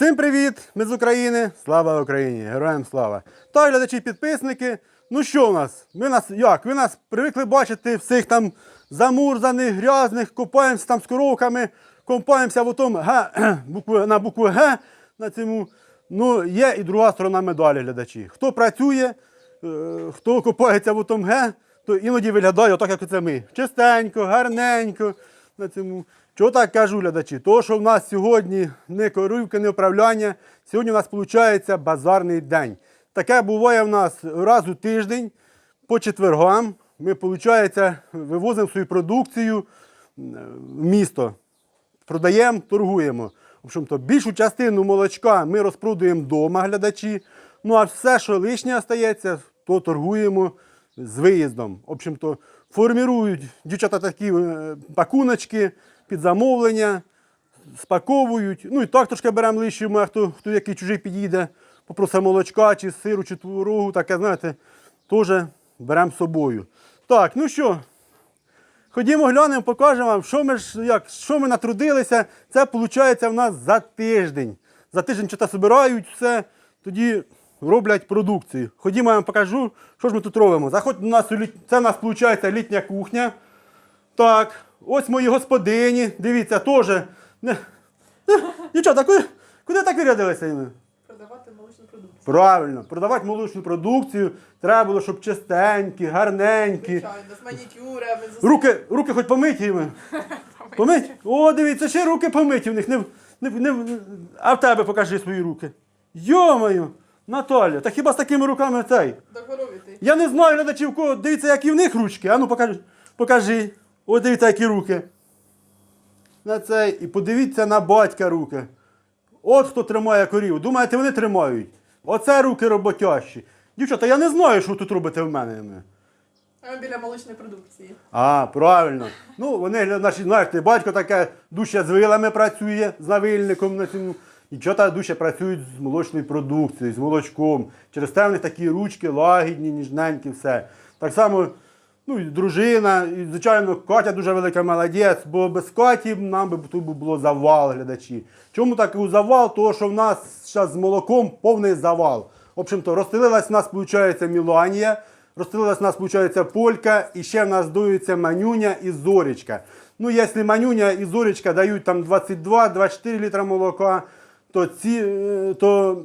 Всім привіт! Ми з України. Слава Україні! Героям слава! Та глядачі підписники. Ну що у нас? Ми нас як? Ви нас привикли бачити всіх там замурзаних, грязних, купаємося там з коровками, купаємося в тому Г, на букву Г на цьому. Ну, є і друга сторона медалі, глядачі. Хто працює, е, хто купається в тому Г, то іноді виглядає отак, як це ми. Чистенько, гарненько. На цьому. Чого так кажу, глядачі? То, що в нас сьогодні не коровки, не управління, сьогодні у нас виходить базарний день. Таке буває в нас раз у тиждень по четвергам. Ми, виходить, вивозимо свою продукцію в місто, продаємо, торгуємо. В общем-то, більшу частину молочка ми розпродуємо вдома, глядачі. Ну а все, що лишнє остається, то торгуємо з виїздом. В общем-то, формірують дівчата такі е, пакуночки під замовлення, спаковують. Ну і так трошки беремо а хто, хто який чужий підійде, попросить молочка, чи сиру, чи творогу, таке, знаєте, теж беремо з собою. Так, ну що, Ходімо глянемо, покажемо вам, що ми як, що ми натрудилися. Це виходить в нас за тиждень. За тиждень чата збирають все, тоді роблять продукцію. Ходімо, я вам покажу, що ж ми тут робимо. Заходь у нас це у нас виходить літня кухня. Так, ось мої господині. Дивіться, теж. Дівчата, куди, куди так вирядилися? Продавати молочну продукцію. Правильно, продавати молочну продукцію. Треба було, щоб чистенькі, гарненькі. Звичайно, з манікюрами, з Руки, руки хоч помиті ми. Помить? О, дивіться, ще руки помиті в них. Не, не, не, а в тебе покажи свої руки. Йомаю, Наталя, та хіба з такими руками цей? Я не знаю глядачів, кого дивіться, які в них ручки. Ану, покажи. покажи. О, дивіться, які руки. На цей. І подивіться на батька руки. От хто тримає корів. Думаєте, вони тримають? Оце руки роботящі. Дівчата, я не знаю, що ви тут робите в мене. А біля молочної продукції. А, правильно. Ну, вони, наші, знаєте, батько таке дужче з вилами працює, з навильником на цьому. Дівчата дужче працюють з молочною продукцією, з молочком. Через те в них такі ручки лагідні, ніжненькі, все. Так само, ну, і дружина, і, звичайно, Катя дуже велика молодець, бо без Каті нам би тут було завал глядачі. Чому такий завал? Тому що в нас зараз з молоком повний завал. В общем-то, розстелилась в нас, виходить, Міланія. Розстрілилась у нас, виходить, полька, і ще в нас дується манюня і зорічка. Ну, якщо манюня і зорічка дають там 22-24 літра молока, то, ці, е, то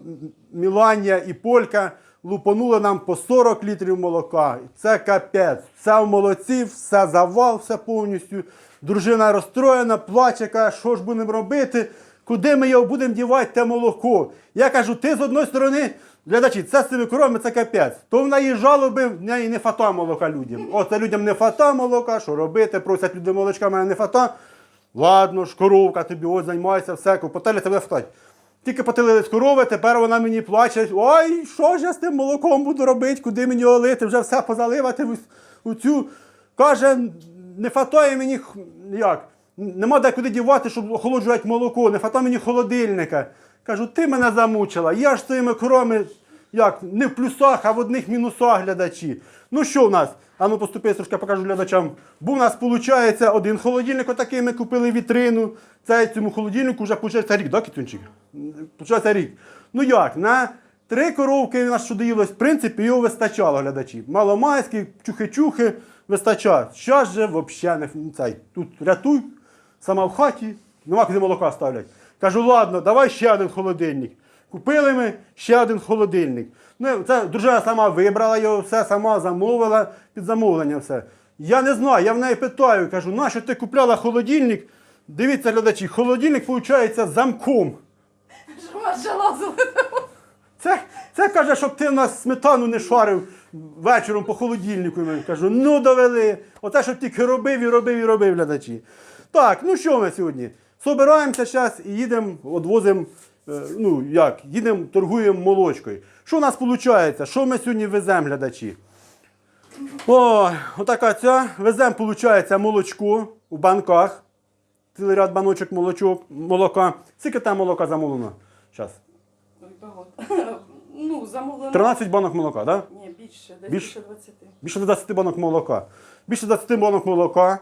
Міланія і полька лупанули нам по 40 літрів молока. Це капець. Все в молоці, все завал, все повністю. Дружина розстроєна, плаче, каже, що ж будемо робити, куди ми його будемо дівати, те молоко. Я кажу, ти з одної сторони, глядачі, це з цими коровами це капець. То в неї жалоби, в неї не фата молока людям. Оце людям не фата молока, що робити, просять люди молочка, мене не фата. Ладно ж, коровка тобі ось займається, все, потеля тебе фатать. Тільки потелили з корови, тепер вона мені плаче. Ой, що ж я з тим молоком буду робити, куди мені його лити, вже все позаливати в, у цю. Каже, не фатає мені як? Нема де куди дівати, щоб охолоджувати молоко, не фата мені холодильника. Кажу, ти мене замучила. Я ж цими коровами як, не в плюсах, а в одних мінусах глядачі. Ну що в нас? А ну поступи, трошки покажу глядачам. Був у нас, виходить, один холодильник, отакий ми купили вітрину. Це цьому холодильнику вже виходить рік, так, Кітунчик? Получається рік. Ну як, на три коровки у нас що доїлось, в принципі, його вистачало глядачі. Маломайські, чухи-чухи, вистачає. Зараз же взагалі не цей. Тут рятуй, сама в хаті, нема куди молока ставлять. Кажу, ладно, давай ще один холодильник. Купили ми ще один холодильник. Ну, це дружина сама вибрала його, все сама замовила, під замовлення все. Я не знаю, я в неї питаю, кажу, нащо ти купляла холодильник? Дивіться, глядачі, холодильник, виходить, замком. Що вас залазили? Це, це каже, щоб ти в нас сметану не шарив вечором по холодильнику. Я кажу, ну довели. Оце, щоб тільки робив і робив і робив глядачі. Так, ну що ми сьогодні? Собираємося зараз і їдемо, відвозимо, ну як, їдемо, торгуємо молочкою. Що у нас виходить? Що ми сьогодні веземо, глядачі? Ой, отака ця. Веземо, виходить, молочко у банках. Цілий ряд баночок молочок, молока. Скільки там молока замовлено? Зараз. Ну, замовлено. 13 банок молока, так? Да? Ні, більше, десь Більше? більше 20. Більше 20 банок молока. Більше 20 банок молока.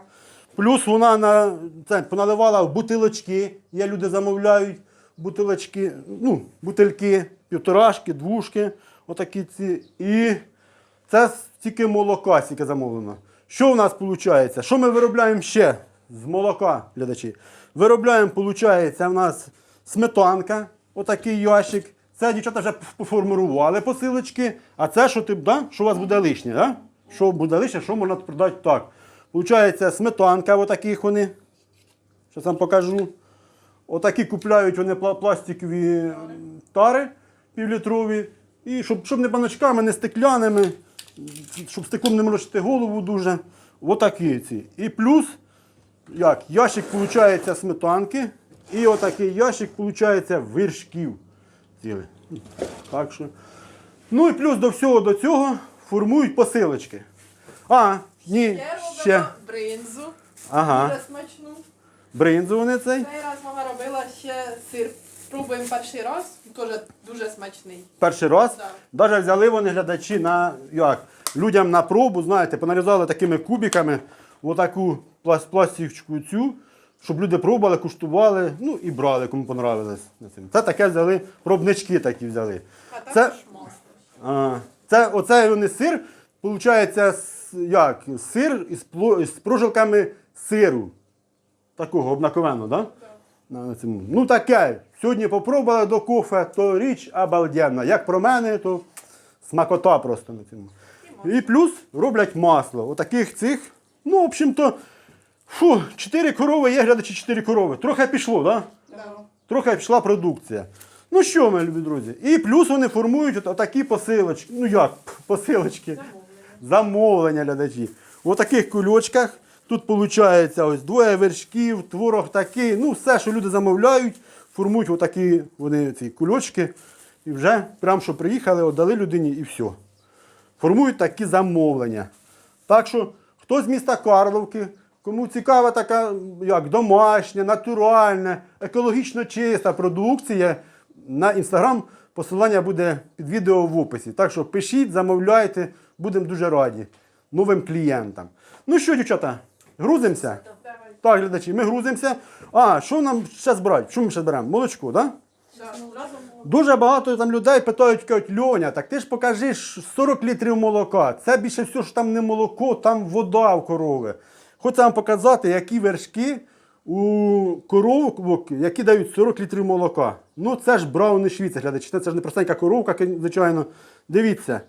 Плюс вона на, це, поналивала в бутилочки, є люди замовляють. Бутилочки, ну, бутильки, півторашки, двушки, отакі ці. І це тільки молока, тільки замовлено. Що в нас виходить? Що ми виробляємо ще з молока, глядачі? Виробляємо, виходить, в нас сметанка, отакий ящик. Це дівчата вже поформували посилочки, а це що ти, да? що у вас буде лишнє, да? що буде лишнє, що можна продати так. Получається, сметанка, отаких вони. Зараз вам покажу. Отакі купляють вони пластикові тари півлітрові. І щоб, щоб не баночками, не стекляними, щоб стеклом не морочити голову дуже. Отакі ці. І плюс, як, ящик виходить сметанки, і отакий ящик виходить вершків. Цілий. Так що. Ну і плюс до всього до цього формують посилочки. А, ні, ще. бринзу. Ага. Дуже смачну. Бринзу вони цей. Цей раз мама робила ще сир. Пробуємо перший раз. Теж дуже смачний. Перший раз. Так. Навіть взяли вони глядачі на як, людям на пробу, знаєте, понарізали такими кубиками отаку пласт, пластичку цю, щоб люди пробували, куштували, ну і брали, кому понравилось. Це таке взяли, пробнички такі взяли. А Це-. А, це, оцей вони сир, виходить, як, сир із, із прожилками сиру. Такого обнаковеного, так? Да? На цьому. Ну таке. Сьогодні попробували до кофе, то річ обалденна. Як про мене, то смакота просто на цьому. І плюс роблять масло. Отаких цих. Ну, в общем-то, фу, 4 корови є, глядачі 4 корови. Трохи пішло, так? Да? Да. Трохи пішла продукція. Ну що, мої любі друзі? І плюс вони формують от, такі посилочки. Ну як, посилочки. Замовлення глядачі. У таких кульочках. Тут виходить ось двоє вершків, творог такий. Ну, все, що люди замовляють, формують отакі вони ці кульочки. І вже прям що приїхали, віддали людині і все. Формують такі замовлення. Так що, хто з міста Карловки, кому цікава така як домашня, натуральна, екологічно чиста продукція, на інстаграм посилання буде під відео в описі. Так що пишіть, замовляйте, будемо дуже раді новим клієнтам. Ну що, дівчата, грузимося? Так, глядачі, ми грузимося. А, що нам зараз брати? Що ми зараз беремо? Молочко, так? Да? Дуже багато там людей питають, Льоня, так ти ж покажи 40 літрів молока. Це більше все що там не молоко, там вода в корови. Хочу вам показати, які вершки у коровок, які дають 40 літрів молока. Ну це ж брауни швіця, глядачі. Це ж не простенька коровка, звичайно. Дивіться,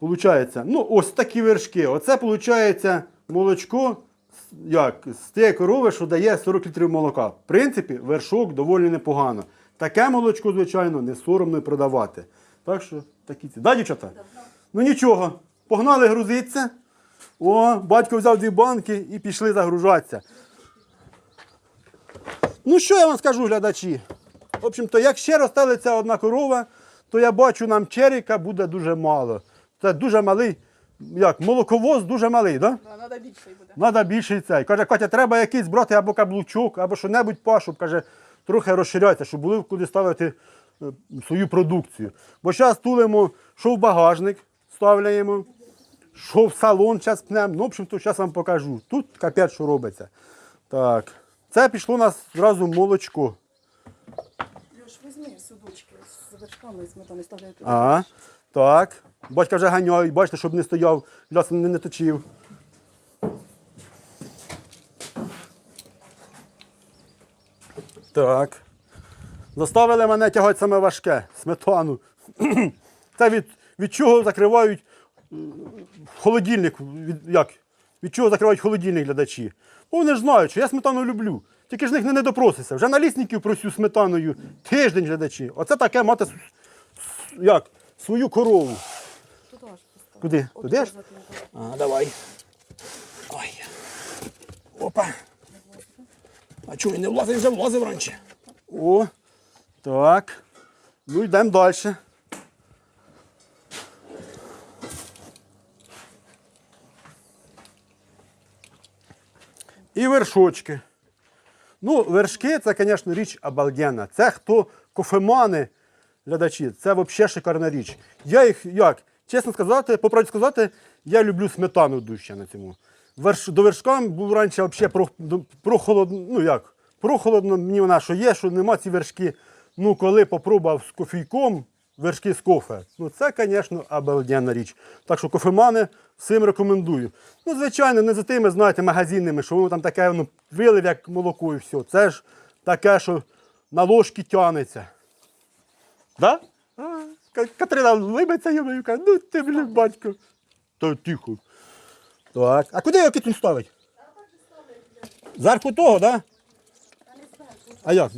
Получається, ну ось такі вершки. Оце виходить молочко як, з тієї корови, що дає 40 літрів молока. В принципі, вершок доволі непогано. Таке молочко, звичайно, не соромно продавати. Так що такі ці. Да, дівчата? Ну нічого, погнали грузитися. О, батько взяв дві банки і пішли загружатися. Ну що я вам скажу, глядачі? В общем-то, як ще розстелиться одна корова, то я бачу, нам черіка буде дуже мало. Це дуже малий, як, молоковоз дуже малий, так? Да? Треба більший буде. Надо більший цей. Каже, Катя, треба якийсь брати або каблучок, або що-небудь пашу, каже, трохи розширяйся, щоб були куди ставити е, свою продукцію. Бо зараз тулимо, що в багажник ставляємо, що в салон зараз пнемо. Ну, в общем-то, зараз вам покажу. Тут капець, що робиться. Так. Це пішло у нас зразу молочко. Льош, візьми судочки з вершками і сметани ставляй туди. Ага. Так. Батька вже ганяють, бачите, щоб не стояв, лясом не, не точив. Так. Заставили мене тягати саме важке, сметану. Це від, від чого закривають холодильник. Від, як? Від чого закривають холодильник глядачі? Бо вони ж знають, що я сметану люблю. Тільки ж них не, допросися. Вже на лісників просю сметаною тиждень глядачі. Оце таке мати як? свою корову. Куди? Туди ж? А, давай. Ой. Опа. А чого він не влазив, вже влазив раніше. О, так. Ну йдемо далі. І вершочки. Ну, вершки це, звісно, річ обалденна. Це хто кофемани, глядачі, це взагалі шикарна річ. Я їх як? Чесно сказати, по сказати, я люблю сметану дужче на цьому. Верш, до вершка був раніше взагалі про, прохолодно, ну як, прохолодно, мені вона що є, що нема ці вершки. Ну, коли попробував з кофійком вершки з кофе, ну це, звісно, обалденна річ. Так що кофемани всім рекомендую. Ну, звичайно, не за тими, знаєте, магазинними, що воно там таке ну, вилив, як молоко і все. Це ж таке, що на ложки тянеться. Да? Катерина либиться йому каже, ну ти, блін, батько. То тихо. Так. А куди його китунь ставить? Зверху того, так? Да? А як?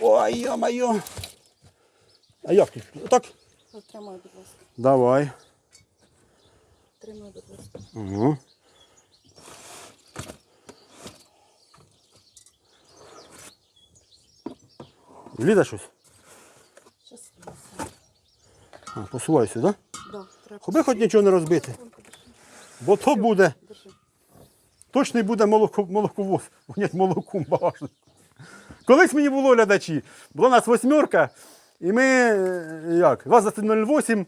Ой, йо-моє. А як ти? Отак? От Тримай, будь ласка. Давай. Тримай, будь ласка. Угу. Щось? Щас. А, посувайся, так? Да? Треба. Хоби хоч нічого не розбити. Бо то буде, точно буде молоко, молоковоз. Вонять молоком багажник. Колись мені було глядачі, була у нас восьмерка, і ми, е, як, 2008,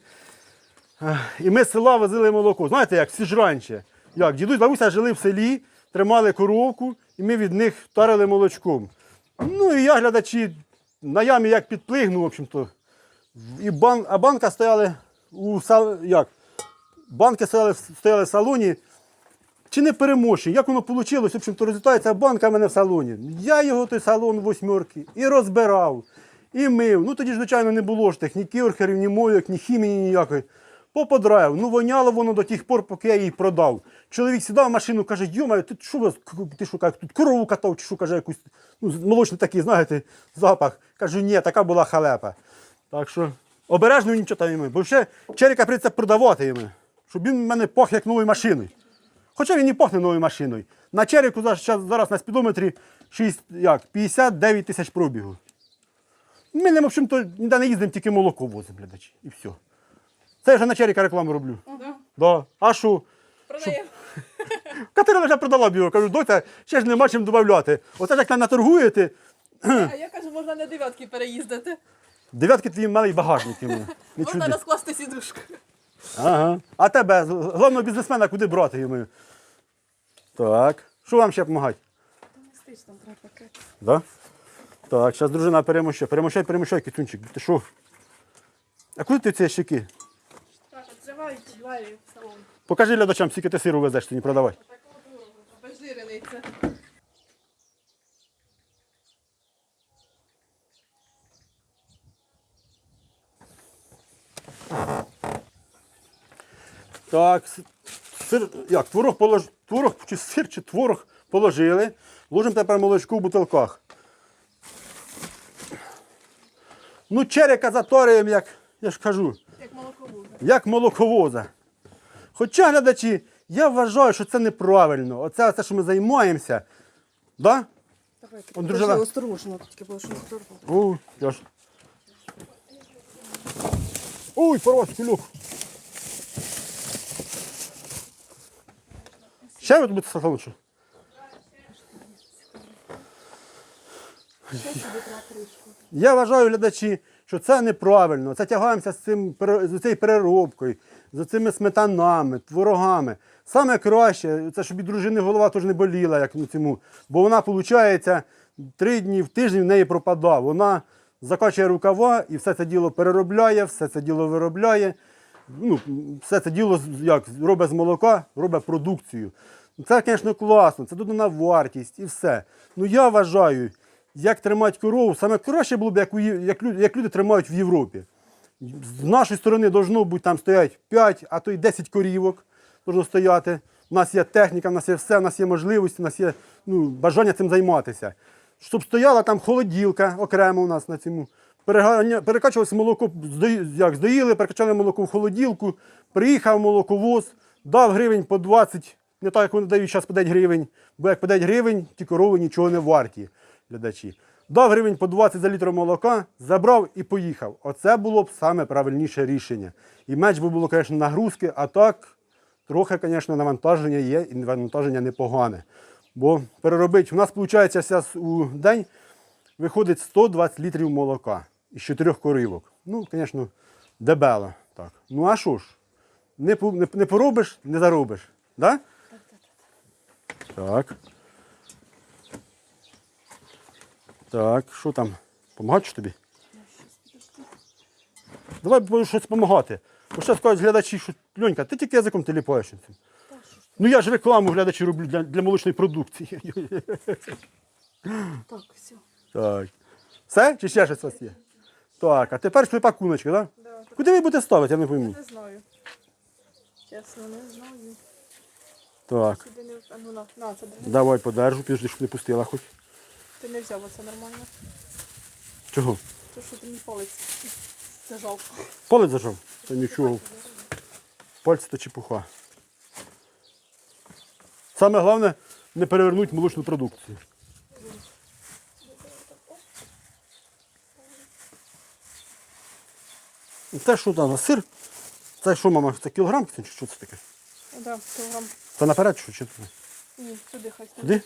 е, і ми з села возили молоко. Знаєте, як всі ж раніше. Як, дідусь, бабуся жили в селі, тримали коровку, і ми від них тарили молочком. Ну і я, глядачі, на ямі як підплигнув, в общем-то. І бан, а банка стояли у як? Банки стояли, стояли в салоні. Чи не переможчі? Як воно вийшло? В общем-то, результат, банка в мене в салоні. Я його той салон восьмерки і розбирав, і мив. Ну тоді звичайно, не було ж тих ні кірхерів, ні мойок, ні хімії ніякої. Поподраїв. Ну воняло воно до тих пор, поки я її продав. Чоловік сідав в машину, каже, йома, ти що ти що, як тут корову катав, чи що каже, якусь ну, молочний такий, знаєте, запах. Кажу, ні, така була халепа. Так що обережно там йому. Бо ще черіка прийдеться продавати йому, щоб він в мене пах як новою машиною. Хоча він і пахне новою машиною. На черіку зараз, зараз на спідометрі 6, як, 59 тисяч пробігу. Ми не, в общем-то, ніде не їздимо, тільки молоко возимо, глядачі. І все. Це я вже на черіка рекламу роблю. Да. Да. А що? Продаємо. Катерина вже продала б його. Кажу, доця, ще ж нема чим додати. Оце ж як нам наторгуєте, А я кажу, можна на дев'ятки переїздити. Дев'ятки твій малий багажник йому. Не Можна чуди. розкласти сідушку. Ага. А тебе, головного бізнесмена, куди брати йому? Так. Що вам ще допомагати? Стич треба пакет. Да? Так, зараз дружина перемощає. Перемощай, перемощай, китунчик. Ти що? А куди ти ці щеки? Так, відкривають двері в салон. Покажи глядачам, скільки ти сиру везеш, ти не продавай. Такого дорого. Обезжирений це. Так, сир, як, творог, полож, творог чи сир, чи творог положили. Ложимо тепер молочко в бутилках. Ну, черека заторюємо, як я ж кажу, Як молоко буде. як молоковоза. Хоча, глядачі, я вважаю, що це неправильно. Оце, оце що ми займаємося. Да? Давай, Он дружина- осторожно, тільки бо що не торгу. Ой, я ж. Ой, порвався кульок. Ще будете салончу? Я вважаю, глядачі, що це неправильно. Це тягаємося з, цим, з цією переробкою, з цими сметанами, творогами. Саме краще, це щоб і дружини голова теж не боліла, як цьому. Бо вона, виходить, три дні в тиждень в неї пропадає. Вона закачує рукава і все це діло переробляє, все це діло виробляє. Ну, все це діло як, робить з молока, робить продукцію. Це, звісно, класно, це додана вартість і все. Ну я вважаю, як тримати корову, саме краще було б, як, як, люди, як люди тримають в Європі. З нашої сторони должно бути там стоять 5, а то й 10 корівок должно стояти. У нас є техніка, у нас є все, у нас є можливості, у нас є ну, бажання цим займатися. Щоб стояла там холоділка окремо у нас на цьому. Перекачувалося молоко, як здоїли, перекачали молоко в холоділку, приїхав молоковоз, дав гривень по 20, не так, як вони дають зараз по 10 гривень, бо як по 10 гривень, ті корови нічого не варті, глядачі. Дав гривень по 20 за літр молока, забрав і поїхав. Оце було б саме правильніше рішення. І менш би було, звісно, нагрузки, а так трохи, звісно, навантаження є, і навантаження непогане. Бо переробити, у нас виходить у день виходить 120 літрів молока із чотирьох коривок. Ну, звісно, дебело. Так. Ну а що ж? Не, не, не поробиш, не заробиш. Да? Так. Так, що там? Помагати тобі? Давай будеш щось допомагати. Бо ще скажуть глядачі, що Льонька, ти тільки язиком теліпаєш. цим. Ну я ж рекламу глядачі роблю для, для молочної продукції. Так, все. Так. Все? Чи ще щось у вас є? Так, а тепер пішли пакуночки, так? Да, Да? Куди ви будете ставити, я не пойму. Не знаю. Чесно, не знаю. Так, Сюди не... А ну на, на, це держи. давай подержу, підожди, щоб не пустила хоч. Ти не взяв оце нормально. Чого? То що ти мій палець зажав. Палець зажав? Та нічого. Пальці то чепуха. Саме головне не перевернути молочну продукцію. Це що там, сир? Це що, мама, це кілограм чи що це таке? Ну да, кілограм. Це наперед що? Чи це? Ні, сюди хай. сюди. Туди?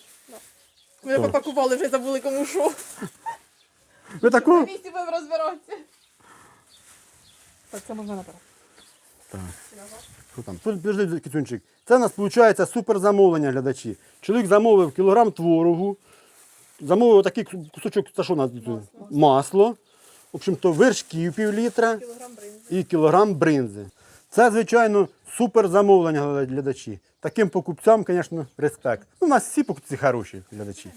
Ми попакували, вже забули кому що. Ви таку? На місці будемо розбиратися. Так, це можна наперед. Так. Що там? Тут підожди, кицюнчик. Це у нас виходить супер замовлення глядачі. Чоловік замовив кілограм творогу, замовив такий кусочок, це що у нас тут? Масло. В общем-то, вершків пів літра Кілограм бринзи. і кілограм бринзи. Це, звичайно, супер замовлення глядачі. Таким покупцям, звісно, респект. Ну, у нас всі покупці хороші глядачі.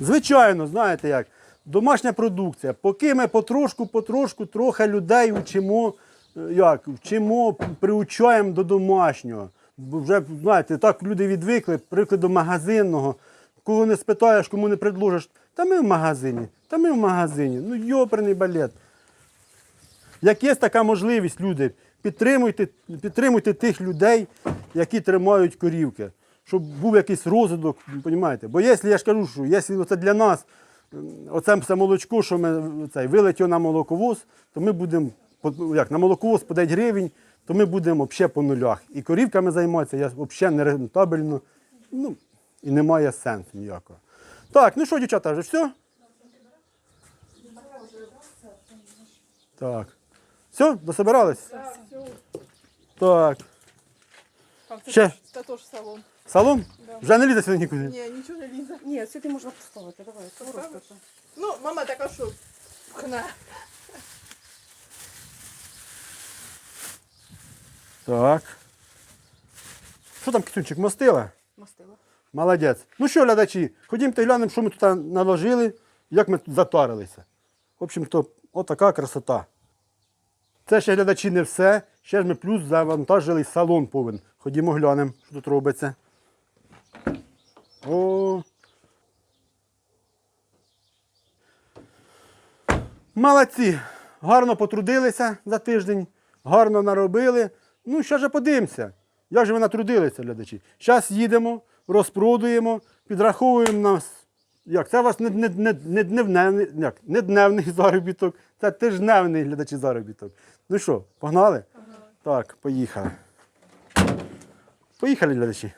Звичайно, знаєте як. Домашня продукція. Поки ми потрошку, потрошку, трохи людей вчимо, е, як, вчимо, приучаємо до домашнього. Вже, знаєте, так люди відвикли, привикли до магазинного. Кого не спитаєш, кому не предложиш, та ми в магазині, та ми в магазині. Ну, йоперний балет. Як є така можливість, люди, підтримуйте, підтримуйте тих людей, які тримають корівки, щоб був якийсь розвиток, розумієте? Бо якщо я ж кажу, що якщо це для нас, оце все молочко, що ми цей, вилетіло на молоковоз, то ми будемо як, на молоковоз по 9 гривень, то ми будемо взагалі по нулях. І корівками займатися я взагалі не рентабельно, ну, і немає сенсу ніякого. Так, ну що, дівчата, вже все? Так. Все, дособирались? Так, все. Так. Це, Ще? це теж салон. Салон? Да. Вже не лізе сюди нікуди. Ні, нічого не лізе. Ні, сюди можна поставити, давай. Поставиш? Просто. Ну, мама така, що пхне. Так. Що там, кисунчик, мастила? Мастила. Молодець. Ну що, глядачі, ходімте глянемо, що ми тут наложили, як ми тут затарилися. В общем-то, отака красота. Це ще глядачі не все. Ще ж ми плюс завантажили салон повен. Ходімо глянемо, що тут робиться. О. Молодці. Гарно потрудилися за тиждень, гарно наробили. Ну, що ж подивимося, як же ви натрудилися, глядачі. Зараз їдемо, розпродуємо, підраховуємо нас. Як? Це у вас не, не, не, не, дневний, як? не дневний заробіток, це тижневний глядачі заробіток. Ну що, погнали? Так, поїхали. Поїхали, глядачі.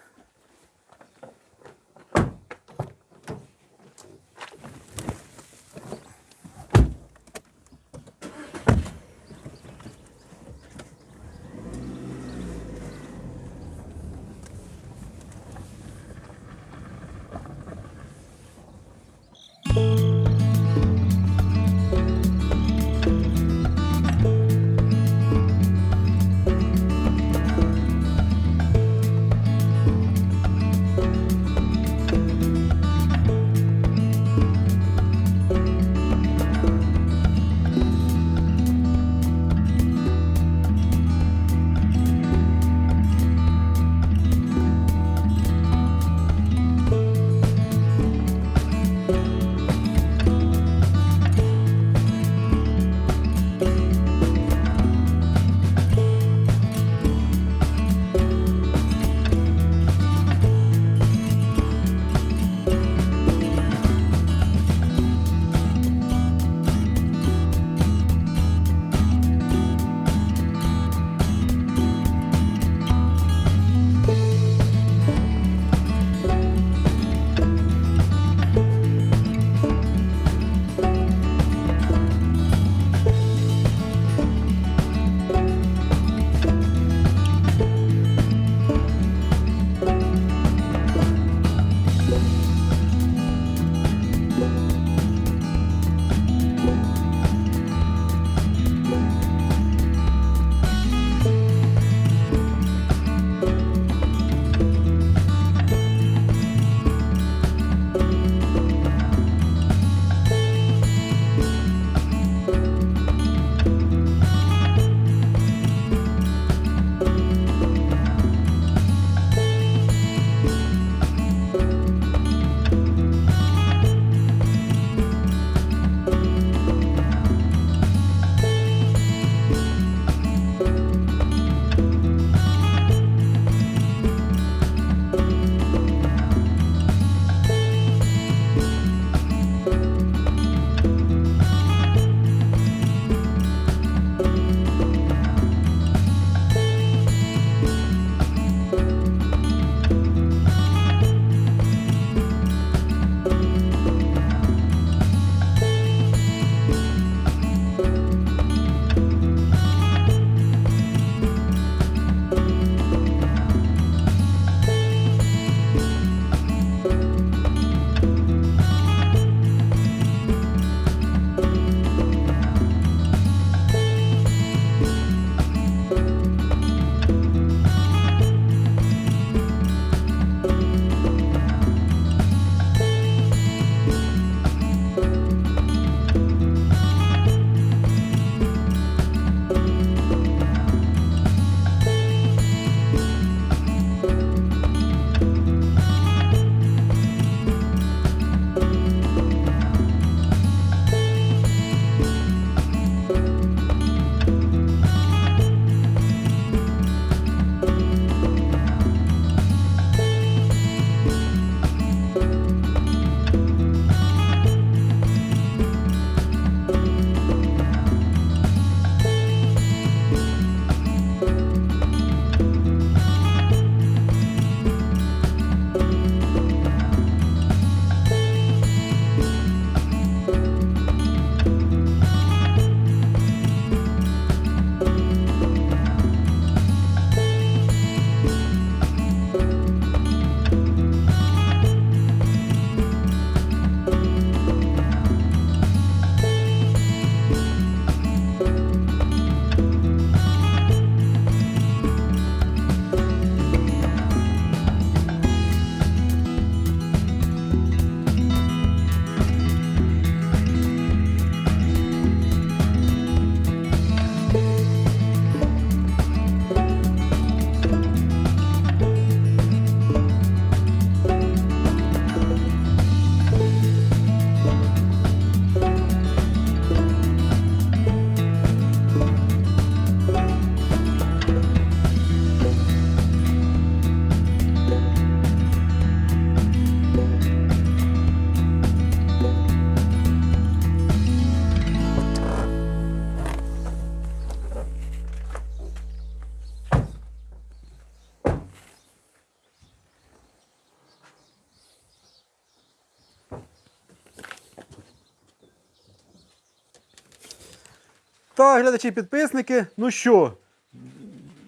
Так, глядачі підписники, ну що,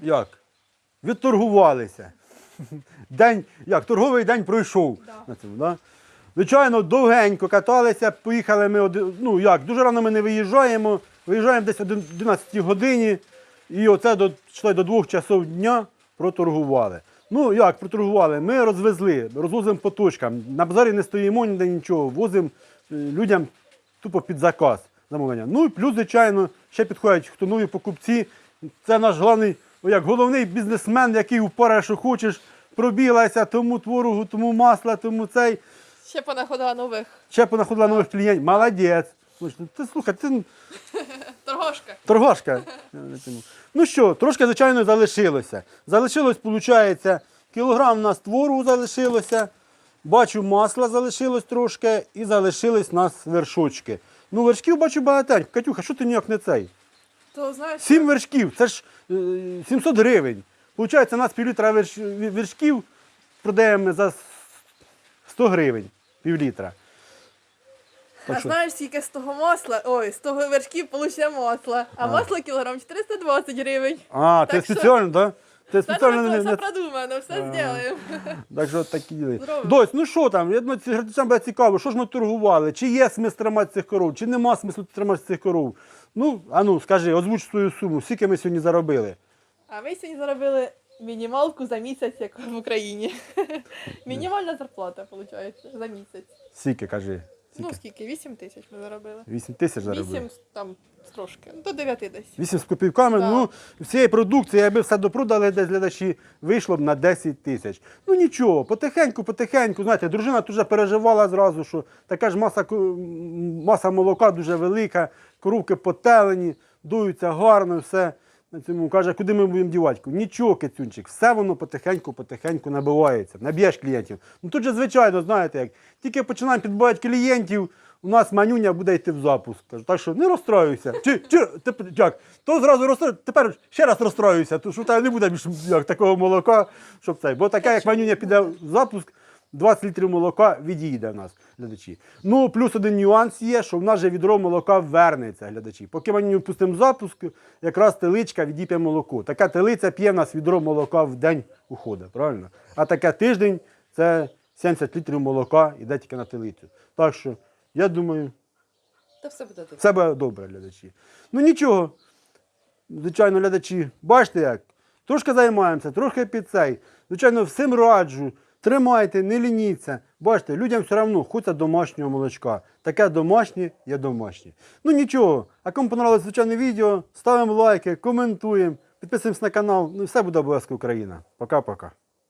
як? Відторгувалися. День, як, торговий день пройшов. Да. На цьому, да? Звичайно, довгенько каталися, поїхали ми, оди- ну як, дуже рано ми не виїжджаємо, виїжджаємо десь о 11 годині, і оце до, читай, до двох часов дня проторгували. Ну як проторгували? Ми розвезли, розвозимо по точкам. На базарі не стоїмо ніде нічого, возимо е, людям тупо під заказ замовлення. Ну і плюс, звичайно, ще підходять хто нові покупці. Це наш головний, о, як головний бізнесмен, який упора, що хочеш, пробіглася тому творогу, тому масла, тому цей. Ще понаходила нових. Ще понаходила нових клієнтів. Молодець. Ну, Ти слухай, ти Торгошка. торгашка. Ну що, трошки, звичайно, залишилося. Залишилось, виходить, кілограм у нас творогу залишилося. Бачу, масла залишилось трошки і залишились у нас вершочки. Ну, вершків бачу багатенько. Катюха, що ти ніяк не цей? То знаєш, Сім вершків, це ж е, 700 гривень. Получається, у нас півлітра верш, вершків продаємо ми за 100 гривень. Півлітра. А що- знаєш, скільки з того масла, ой, з того вершків получає масла, а, масло кілограм 420 гривень. А, Так ти що- спеціально, так? Да? Це, спеціально не, не... продумано, все зробимо. Так що такі діли. Дось, ну що там? Я думаю, глядачам буде цікаво, що ж ми торгували? Чи є смисл тримати цих коров, чи нема смислу тримати цих коров? Ну, а ну, скажи, озвуч свою суму, скільки ми сьогодні заробили? А ми сьогодні заробили мінімалку за місяць, як в Україні. Мінімальна зарплата, виходить, за місяць. Скільки, кажи. Ну Скільки? скільки? 8 тисяч ми заробили. 8 тисяч заробили. 8 там трошки. Ну, до 9 десь. 8 з копійками, Да. ну, всієї продукції, якби все допродали десь глядачі, вийшло б на 10 тисяч. Ну нічого, потихеньку, потихеньку. Знаєте, дружина тут вже переживала зразу, що така ж маса, маса молока дуже велика, коровки потелені, дуються гарно, все. На цьому каже, куди ми будемо дівати? Нічого, кицюнчик, все воно потихеньку, потихеньку набивається. Наб'єш клієнтів. Ну тут же, звичайно, знаєте, як тільки починаємо підбивати клієнтів, у нас манюня буде йти в запуск. Кажу, так що не розстраюйся. Чи, чи, як? То зразу розстроюся, тепер ще раз розстроюся, то що в тебе не буде більш як, такого молока, щоб цей. Бо таке, як манюня піде в запуск, 20 літрів молока відійде в нас, глядачі. Ну, плюс один нюанс є, що в нас же відро молока вернеться, глядачі. Поки манюню пустимо в запуск, якраз теличка відіп'є молоко. Така телиця п'є в нас відро молока в день уходить, правильно? А таке тиждень це 70 літрів молока йде тільки на телицю. Так що, я думаю, Та все буде добре. все буде добре, глядачі. Ну нічого, звичайно, глядачі, бачите як? Трошки займаємося, трохи під цей. Звичайно, всім раджу. Тримайте, не лініться. Бачите, людям все одно хочеться домашнього молочка. Таке домашнє є домашнє. Ну нічого. А кому понравилось звичайне відео, ставимо лайки, коментуємо, підписуємось на канал. Ну і все буде обов'язково Україна. Пока-пока.